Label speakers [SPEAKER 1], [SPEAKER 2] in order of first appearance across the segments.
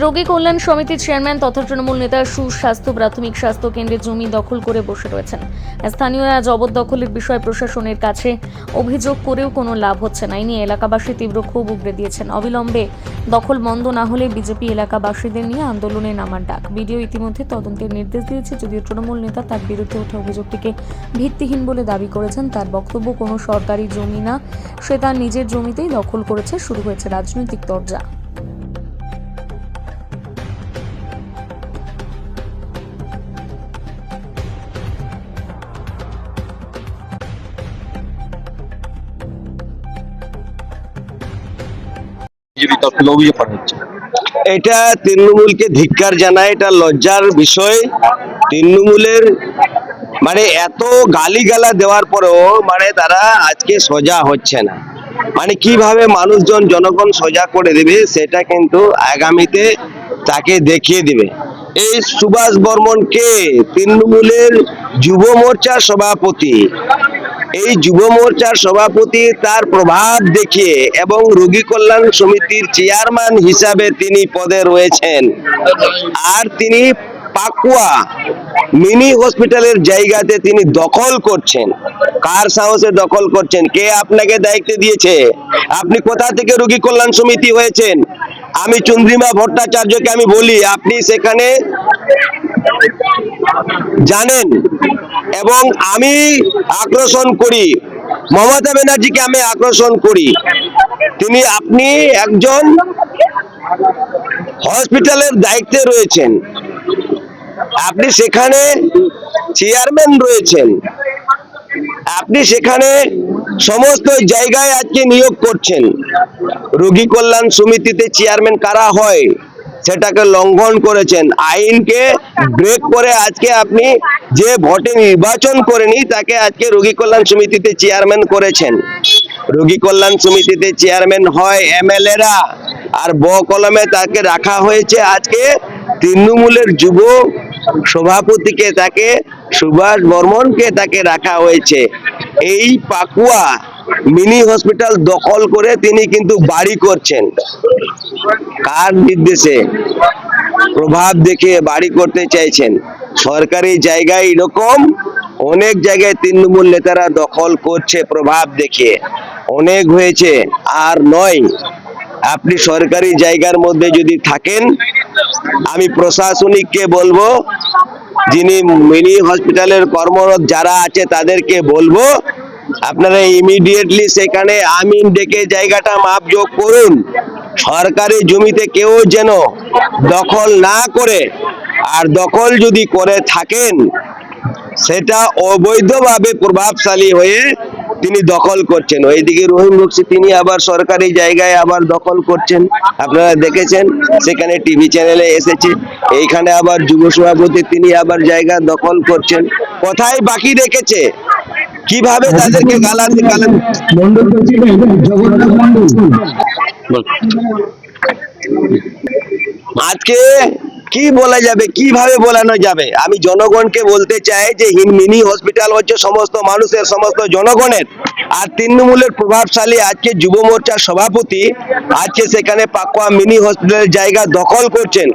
[SPEAKER 1] রোগী কল্যাণ সমিতির চেয়ারম্যান তথা তৃণমূল নেতা সুস্বাস্থ্য, প্রাথমিক স্বাস্থ্য কেন্দ্রে জমি দখল করে বসে রয়েছেন। স্থানীয়রা জবরদখলের বিষয়ে প্রশাসনের কাছে অভিযোগ করেও কোনো লাভ হচ্ছে না। এই নিয়ে এলাকাবাসী তীব্র ক্ষোভ উগড়ে দিয়েছেন। অবিলম্বে দখল বন্ধ না হলে বিজেপি এলাকাবাসীদের নিয়ে আন্দোলনে নামার ডাক। বিডিও ইতিমধ্যে তদন্তের নির্দেশ দিয়েছে, যদিও তৃণমূল নেতা তার বিরুদ্ধে ওঠা অভিযোগটিকে ভিত্তিহীন বলে দাবি করেছেন। তার বক্তব্য, কোনো সরকারি জমি না, সে তার নিজের জমিতেই দখল করেছে, শুরু হয়েছে রাজনৈতিক দরজা
[SPEAKER 2] তরফ অভিযোগ করা হচ্ছে
[SPEAKER 3] এটা তৃণমূলকে ধিক্কার জানায়, এটা লজ্জার বিষয়। তৃণমূলের মানে এত গালিগালা দেওয়ার পরেও মানে তারা আজকে সোজা হচ্ছে না। মানে কীভাবে মানুষজন, জনগণ সোজা করে দেবে, সেটা কিন্তু আগামীতে তাকে দেখিয়ে দিবে। এই সুভাষ বর্মনকে তৃণমূলের যুব মোর্চার সভাপতি এই যুব মোর্চার সভাপতি তার প্রভাব দেখিয়ে এবং রোগী কল্যাণ সমিতির চেয়ারম্যান হিসাবে তিনি পদে রয়েছেন। আর তিনি পাকুয়া মিনি হসপিটালের জায়গাতে তিনি দখল করছেন। কার সাহসে দখল করছেন? কে আপনাকে দায়িত্ব দিয়েছে? আপনি কোথা থেকে রোগী কল্যাণ সমিতি হয়েছেন? আমি চন্দ্রিমা ভট্টাচার্যকে আমি বলি, আপনি সেখানে জানেন এবং আমি আকর্ষণ করি। মমতা ব্যানার্জিকে আমি আকর্ষণ করি। তিনি, আপনি একজন হসপিটালের দায়িত্বে রয়েছেন। আপনি সেখানে চেয়ারম্যান রয়েছেন। আপনি সেখানে সমস্ত জায়গায় আজকে নিয়োগ করছেন। রোগী কল্যাণ সমিতিতে চেয়ারম্যান কারা হয় সেটাকে লঙ্ঘন করেছেন। আইনকে ব্রেক করে আজকে আপনি যে ভোটে নির্বাচন করেনি, তাকে আজকে রোগী কল্যাণ সমিতিতে চেয়ারম্যান করেছেন। রোগী কল্যাণ সমিতিতে চেয়ারম্যান হয় এমএলএরা আর ব কলমে তাকে রাখা হয়েছে আজকে তৃণমূলের যুব সভাপতিকে তাকে, সুভাষ বর্মনকে তাকে রাখা হয়েছে। এই পাকুয়া মিনি হসপিটাল দখল করে তিনি কিন্তু বাড়ি করছেন। কার নির্দেশে? প্রভাব দেখে বাড়ি করতে চাইছেন। সরকারি জায়গায় এরকম অনেক জায়গায় তৃণমূল নেতারা দখল করছে প্রভাব দেখে। অনেক হয়েছে, আর নয়। আপনি সরকারি জায়গার মধ্যে যদি থাকেন আমি প্রশাসনিককে বলব, যিনি মিনি হসপিটালের কর্মরত যারা আছে তাদেরকে বলব, আপনারা ইমিডিয়েটলি সেখানে আমিন ডেকে জায়গাটা মাপযোগ করুন। সরকারি জমিতে কেউ যেন দখল না করে, আর দখল যদি করে থাকেন, সেটা অবৈধভাবে প্রভাবশালী হয়ে তিনি দখল করছেন। ওইদিকে রহিম বক্সি তিনি আবার সরকারি জায়গায় আবার দখল করছেন। আপনারা দেখেছেন সেখানে টিভি চ্যানেলে এসেছে। এইখানে আবার যুব সভাপতি তিনি আবার জায়গা দখল করছেন। কোথায় বাকি রেখেছে? কীভাবে তাদেরকে গালাতে গালাতে। আজকে কি বলা যাবে, কীভাবে বলানো যাবে? আমি জনগণকে বলতে চাই যে মিনি হসপিটাল হচ্ছে সমস্ত মানুষের, সমস্ত জনগণের। আর তৃণমূলের প্রভাবশালী আজকে যুব মোর্চার সভাপতি আজকে সেখানে পাকুয়া মিনি হসপিটালের জায়গা দখল করছেন।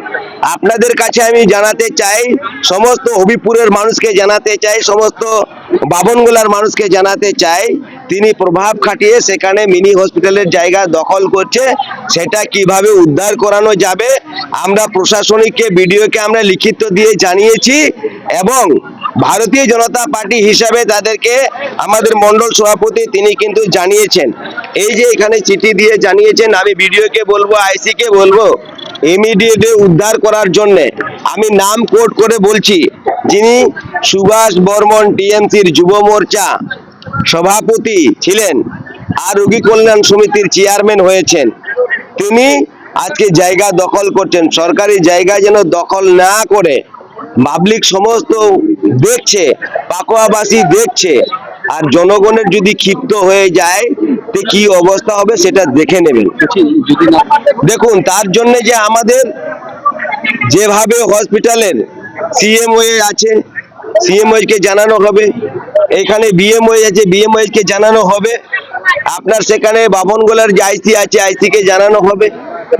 [SPEAKER 3] আপনাদের কাছে আমি জানাতে চাই, সমস্ত হবিপুরের মানুষকে জানাতে চাই, সমস্ত বাবনগোলার মানুষকে জানাতে চাই তিনি প্রভাব খাটিয়ে সেখানে মিনি হসপিটালের জায়গা দখল করছে, সেটা কীভাবে উদ্ধার করানো যাবে, আমরা প্রশাসনিককে, বিডিওকে আমরা লিখিত দিয়ে জানিয়েছি এবং ভারতীয় জনতা পার্টি হিসাবে তাদেরকে আমাদের মন্ডল সভাপতি তিনি কিন্তু জানিয়েছেন। এই যে এখানে চিঠি দিয়ে জানিয়েছেন, আমি বিডিওকে বলব আইসি কে বলব ইমিডিয়েটে উদ্ধার করার জন্য, আমি নাম কোট করে বলছি, যিনি সুভাষ বর্মন, টিএমসির যুব মোর্চা সভাপতি ছিলেন আর রোগী কল্যাণ সমিতির চেয়ারম্যান হয়েছেন। তিনি আজকে জায়গা দখল করছেন। সরকারি জায়গা যেন দখল না করে পাবলিক সমস্ত দেখছে, পাকুয়াবাসী দেখছে, আর জনগণের যদি ক্ষিপ্ত হয়ে যায়, তো কি অবস্থা হবে সেটা দেখে নেবেন। দেখুন, তার জন্য যে আমাদের যেভাবে হসপিটালের সিএমওএ আছে সিএমওএ কে জানানো হবে। এখানে বিএমওএ আছে বিএমওএ কে জানানো হবে। আপনার সেখানে বাবনগোলার যে আইসি আছে আইসি কে জানানো হবে।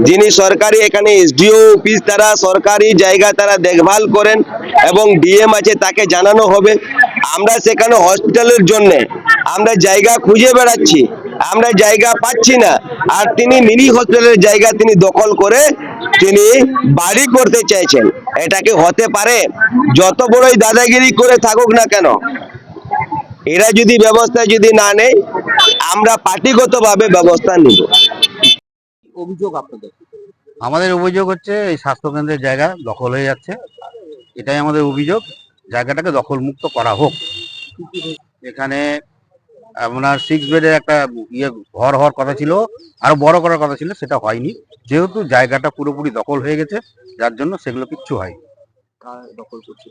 [SPEAKER 3] যিনি সরকারি এখানে এসডিও অফিস তারা, সরকারি জায়গা তারা দেখভাল করেন এবং ডিএম আছে, তাকে জানানো হবে। আমরা সেখানে হসপিটালের জন্য, আমরা জায়গা খুঁজে বেড়াচ্ছি, আমরা জায়গা পাচ্ছি না। আর তিনি মিনি হসপিটালের জায়গা তিনি দখল করে তিনি বাড়ি করতে চাইছেন। এটা কি হতে পারে? যত বড়ই দাদাগিরি করে থাকুক না কেন এরা যদি ব্যবস্থা যদি না নেয় আমরা পার্টিগতভাবে ব্যবস্থা নিব।
[SPEAKER 2] অভিযোগ আপনাদের?
[SPEAKER 4] আমাদের অভিযোগ হচ্ছে এই স্বাস্থ্যকেন্দ্রের জায়গা দখল হয়ে যাচ্ছে। এটাই আমাদের অভিযোগ। জায়গাটাকে দখল মুক্ত করা হোক। এখানে আপনার সিক্স বেডের একটা ইয়ে ঘর হওয়ার কথা ছিল আরও বড় করার কথা ছিল সেটা হয়নি। যেহেতু জায়গাটা পুরোপুরি দখল হয়ে গেছে যার জন্য সেগুলো কিচ্ছু হয়
[SPEAKER 2] কার দখল করছে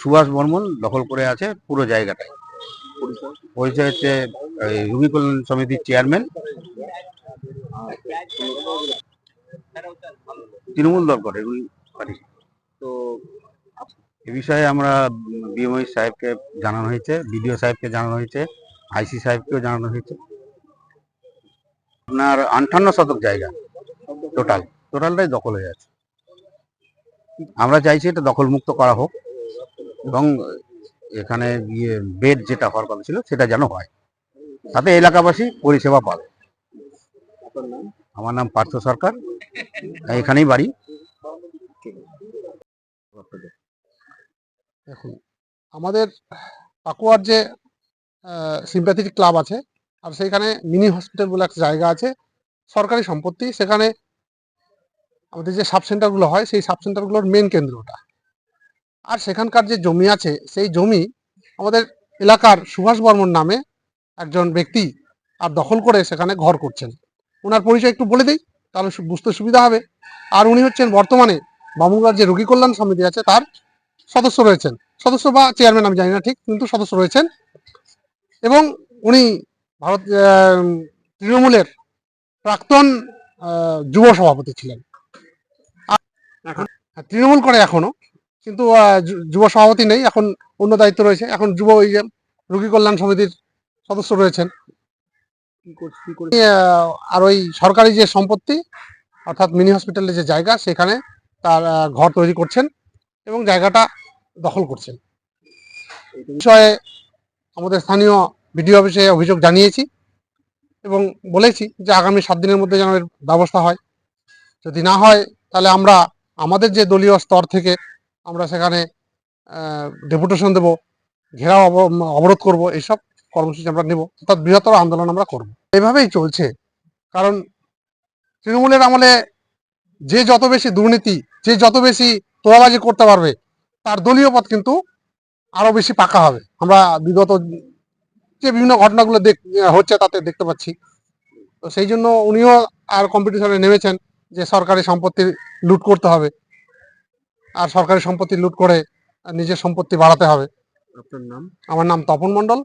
[SPEAKER 4] সুভাষ বর্মন দখল করে আছে পুরো জায়গাটায়।
[SPEAKER 2] পরিচয়
[SPEAKER 4] হচ্ছে রুবি কল্যাণ সমিতির চেয়ারম্যান। তৃণমূল দল করে পার্টি।
[SPEAKER 2] তো
[SPEAKER 4] এ বিষয়ে আমরা বিএমআই সাহেবকে জানানো হয়েছে বিডিও সাহেবকে জানানো হয়েছে আইসি সাহেবকেও জানানো হয়েছে। আপনার আটান্ন শতক জায়গা টোটাল। টোটালটাই দখল হয়ে আছে। আমরা চাইছি এটা দখল মুক্ত করা হোক এবং এখানে ইয়ে বেড যেটা হওয়ার কথা ছিল সেটা যেন হয়। তাতে এলাকাবাসী পরিষেবা পাবে। আমার নাম পার্থ সরকার। এখানেই বাড়ি।
[SPEAKER 5] দেখুন, আমাদের পাকুয়ার যে সিম্প্যাথেটিক ক্লাব আছে, আর সেইখানে মিনি হসপিটাল বলে একটা জায়গা আছে, সরকারি সম্পত্তি। সেখানে আমাদের যে সাব সেন্টারগুলো হয়, সেই সাব সেন্টারগুলোর মেন কেন্দ্র ওটা আর সেখানকার যে জমি আছে, সেই জমি আমাদের এলাকার সুভাষ বর্মন নামে একজন ব্যক্তি আর দখল করে সেখানে ঘর করছেন। ওনার পরিচয় একটু বলে দিই, তাহলে বুঝতে সুবিধা হবে। আর উনি হচ্ছেন বর্তমানে বামুনগার যে রোগী কল্যাণ সমিতি আছে, তার সদস্য রয়েছেন। সদস্য বা চেয়ারম্যান আমি জানি না ঠিক, কিন্তু সদস্য রয়েছেন। এবং উনি ভারত তৃণমূলের প্রাক্তন যুব সভাপতি ছিলেন। তৃণমূল করে এখনও কিন্তু যুব সভাপতি নেই এখন অন্য দায়িত্ব রয়েছে। এখন যুব ওই যে রোগী কল্যাণ সমিতির সদস্য রয়েছেন। আর ওই সরকারি যে সম্পত্তি অর্থাৎ মিনি হসপিটালের যে জায়গা সেখানে তার ঘর তৈরি করছেন এবং জায়গাটা দখল করছেন। বিষয়ে আমাদের স্থানীয় বিডিও অফিসে অভিযোগ জানিয়েছি এবং বলেছি যে আগামী সাত দিনের মধ্যে যেন এর ব্যবস্থা হয়। যদি না হয় তাহলে আমরা আমাদের যে দলীয় স্তর থেকে আমরা সেখানে ডেপুটেশন দেব, ঘেরাও অব- অবরোধ করব এইসব কর্মসূচি আমরা নেব, অর্থাৎ বৃহত্তর আন্দোলন আমরা করব। এভাবেই চলছে। কারণ তৃণমূলের আমলে যে যত বেশি দুর্নীতি, যে যত বেশি তোলাবাজি করতে পারবে, তার দলীয় পথ কিন্তু আরও বেশি পাকা হবে। আমরা বিগত যে বিভিন্ন ঘটনাগুলো দেখ, হচ্ছে তাতে দেখতে পাচ্ছি। তো সেই জন্য উনিও আর কম্পিটিশনে নেমেছেন। যে সরকারি সম্পত্তি লুট করতে হবে। আর সরকারি সম্পত্তি লুট করে নিজের সম্পত্তি বাড়াতে হবে।
[SPEAKER 2] আপনার নাম?
[SPEAKER 5] আমার নাম তপন মণ্ডল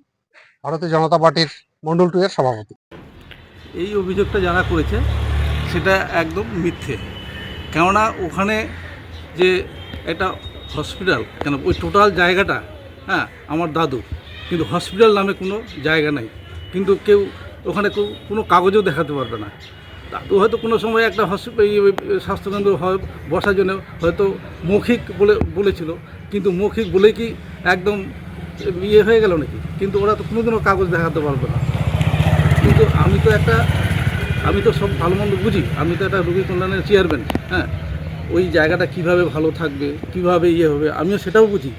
[SPEAKER 5] ভারতীয় জনতা পার্টির মণ্ডল টু এর সভাপতি।
[SPEAKER 6] এই অভিযোগটা যারা করেছে সেটা একদম মিথ্যে। কেননা ওখানে যে একটা হসপিটাল কেন ওই টোটাল জায়গাটা হ্যাঁ আমার দাদু কিন্তু হসপিটাল নামে কোনো জায়গা নাই। কিন্তু কেউ ওখানে কেউ কোনো কাগজও দেখাতে পারবে না। হয়তো কোনো সময় একটা স্বাস্থ্যকেন্দ্র বসার জন্য হয়তো মৌখিক বলে, বলেছিল, কিন্তু মৌখিক বলে কি একদম ইয়ে হয়ে গেল নাকি? কিন্তু ওরা তো কোনোদিনও কাগজ দেখাতে পারবে না। কিন্তু আমি তো একটা, আমি তো সব ভালো মন্দ বুঝি, আমি তো একটা রোগী কল্যাণের চেয়ারম্যান হ্যাঁ? ওই জায়গাটা কীভাবে ভালো থাকবে, কীভাবে ইয়ে হবে, আমিও সেটাও বুঝি।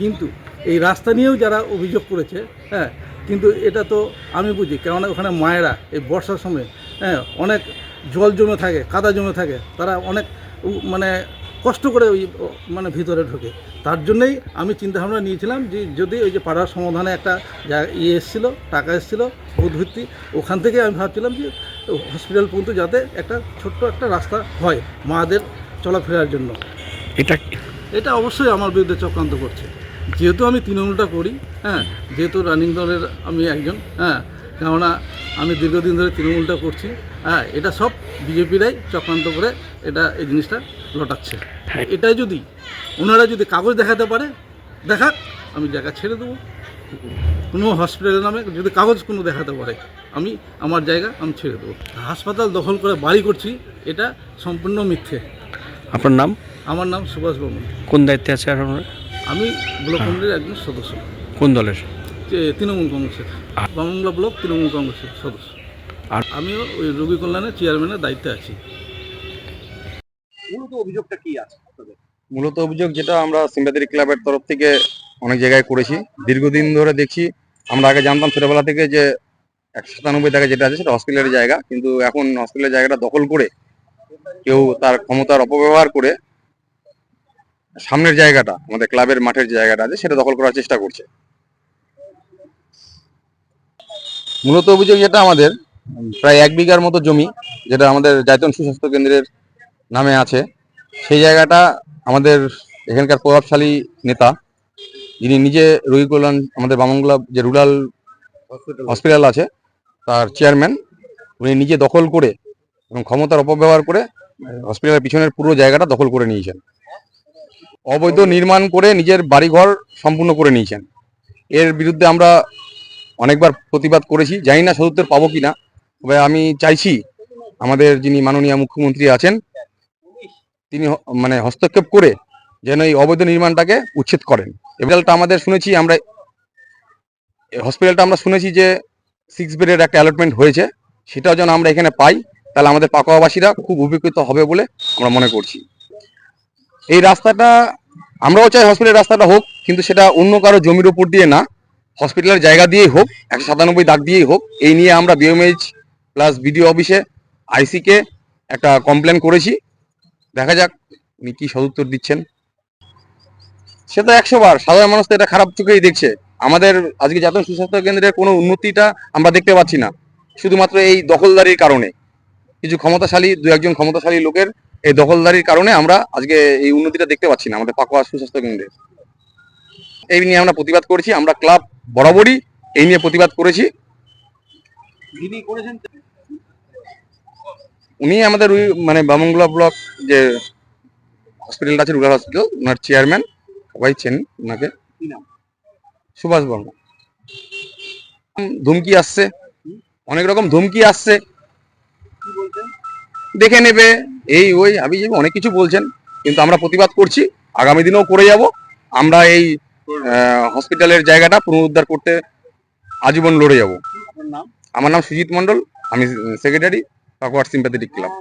[SPEAKER 6] কিন্তু এই রাস্তা নিয়েও যারা অভিযোগ করেছে হ্যাঁ কিন্তু এটা তো আমি বুঝি, কেননা ওখানে মায়েরা, এই বর্ষার সময় হ্যাঁ অনেক জল জমে থাকে কাদা জমে থাকে। তারা অনেক মানে কষ্ট করে ওই মানে ভিতরে ঢোকে। তার জন্যই আমি চিন্তাভাবনা নিয়েছিলাম যে যদি ওই যে পাড়ার সমাধানে একটা ইয়ে এসেছিল টাকা এসেছিল বুধভিত্তি ওখান থেকে আমি ভাবছিলাম যে হসপিটাল পর্যন্ত যাতে একটা ছোট্ট একটা রাস্তা হয় মাদের চলাফেরার জন্য।
[SPEAKER 4] এটা
[SPEAKER 6] এটা অবশ্যই আমার বিরুদ্ধে চক্রান্ত করছে। যেহেতু আমি তৃণমূলটা করি হ্যাঁ যেহেতু রানিং দলের আমি একজন হ্যাঁ কেননা আমি দীর্ঘদিন ধরে তৃণমূলটা করছি। হ্যাঁ এটা সব বিজেপিরাই চক্রান্ত করে এটা এই জিনিসটা লটাচ্ছে। এটাই যদি ওনারা যদি কাগজ দেখাতে পারে দেখাক আমি জায়গা ছেড়ে দেবো। কোনো হসপিটালের নামে যদি কাগজ কোনো দেখাতে পারে আমি আমার জায়গা আমি ছেড়ে দেবো। হাসপাতাল দখল করে বাড়ি করছি এটা সম্পূর্ণ মিথ্যে।
[SPEAKER 2] আপনার নাম?
[SPEAKER 6] আমার নাম সুভাষ বর্মন।
[SPEAKER 2] কোন দায়িত্বে আছে এখন
[SPEAKER 6] আমি ব্লক কমিটির একজন সদস্য।
[SPEAKER 2] কোন দলের?
[SPEAKER 6] তৃণমূল কংগ্রেসের। বামংলা ব্লক তৃণমূল কংগ্রেসের সদস্য। আর আমিও ওই রোগী কল্যাণের চেয়ারম্যানের দায়িত্বে আছি।
[SPEAKER 2] মূলত অভিযোগটা কি আছে
[SPEAKER 7] মূলত অভিযোগ যেটা আমরা সিম্পাথেরি ক্লাবের তরফ থেকে অনেক জায়গায় করেছি। দীর্ঘদিন ধরে দেখছি আমরা আগে জানতাম ছোটবেলা থেকে যে একশো সাতানব্বই টাকা যেটা আছে সেটা হসপিটালের জায়গা কিন্তু এখন হসপিটালের জায়গাটা দখল করে কেউ তার ক্ষমতার অপব্যবহার করে সামনের জায়গাটা আমাদের ক্লাবের মাঠের যে জায়গাটা আছে সেটা দখল করার চেষ্টা করছে। মূলত অভিযোগ যেটা আমাদের, প্রায় এক বিঘার মতো জমি যেটা আমাদের জায়তন সুস্বাস্থ্য কেন্দ্রের নামে আছে, সেই জায়গাটা আমাদের এখানকার প্রভাবশালী নেতা, যিনি নিজে রোগী কল্যাণ আমাদের বামংলা যে রুরাল হসপিটাল আছে, তার চেয়ারম্যান, উনি নিজে দখল করে এবং ক্ষমতার অপব্যবহার করে হসপিটালের পিছনের পুরো জায়গাটা দখল করে নিয়েছেন। অবৈধ নির্মাণ করে নিজের বাড়িঘর সম্পূর্ণ করে নিয়েছেন। এর বিরুদ্ধে আমরা অনেকবার প্রতিবাদ করেছি। জানি না সদুত্তর পাবো কিনা, তবে আমি চাইছি আমাদের যিনি মাননীয় মুখ্যমন্ত্রী আছেন, তিনি মানে হস্তক্ষেপ করে যেন এই অবৈধ নির্মাণটাকে উচ্ছেদ করেন। হসপিটালটা আমাদের শুনেছি, আমরা হসপিটালটা আমরা শুনেছি যে সিক্স বেডের একটা অ্যালটমেন্ট হয়েছে, সেটাও যেন আমরা এখানে পাই, তাহলে আমাদের পাকোয়াবাসীরা খুব উপকৃত হবে বলে আমরা মনে করছি। এই রাস্তাটা, আমরাও চাই হসপিটালের রাস্তাটা হোক, কিন্তু সেটা অন্য কারও জমির উপর দিয়ে না। হসপিটালের জায়গা দিয়েই হোক, একশো সাতানব্বই দাগ দিয়েই হোক, এই নিয়ে আমরা বিএমএইচ প্লাস বিডিও অফিসে আইসিকে একটা কমপ্লেন করেছি। দেখা যাক উনি কি সদুত্তর দিচ্ছেন। সে তো একশো বার, সাধারণ মানুষ তো এটা খারাপ চোখেই দেখছে। আমাদের আজকে জাতীয় সুস্বাস্থ্য কেন্দ্রের কোনো উন্নতিটা আমরা দেখতে পাচ্ছি না, শুধুমাত্র এই দখলদারির কারণে। কিছু ক্ষমতাশালী, দু একজন ক্ষমতাশালী লোকের এই দখলদারির কারণে আমরা আজকে এই উন্নতিটা দেখতে পাচ্ছি না আমাদের পাকুয়া সুস্বাস্থ্য কেন্দ্রের এই নিয়ে আমরা প্রতিবাদ করেছি, আমরা ক্লাব বরাবরই এই নিয়ে প্রতিবাদ করেছি। উনি আমাদের ওই মানে বামংলা ব্লক যে হসপিটালটা আছে রুরাল হসপিটাল ওনার চেয়ারম্যান সবাই চেন ওনাকে সুভাষ বর্মা। ধুমকি আসছে। অনেক রকম ধুমকি আসছে। দেখে নেবে। এই ওই আমি অনেক কিছু বলছেন কিন্তু আমরা প্রতিবাদ করছি। আগামী দিনেও করে যাব। আমরা এই হসপিটালের জায়গাটা পুনরুদ্ধার করতে আজীবন লড়ে যাব। আমার নাম সুজিত মণ্ডল আমি সেক্রেটারি পাকুয়ার সিম্প্যাথেটিক ক্লাব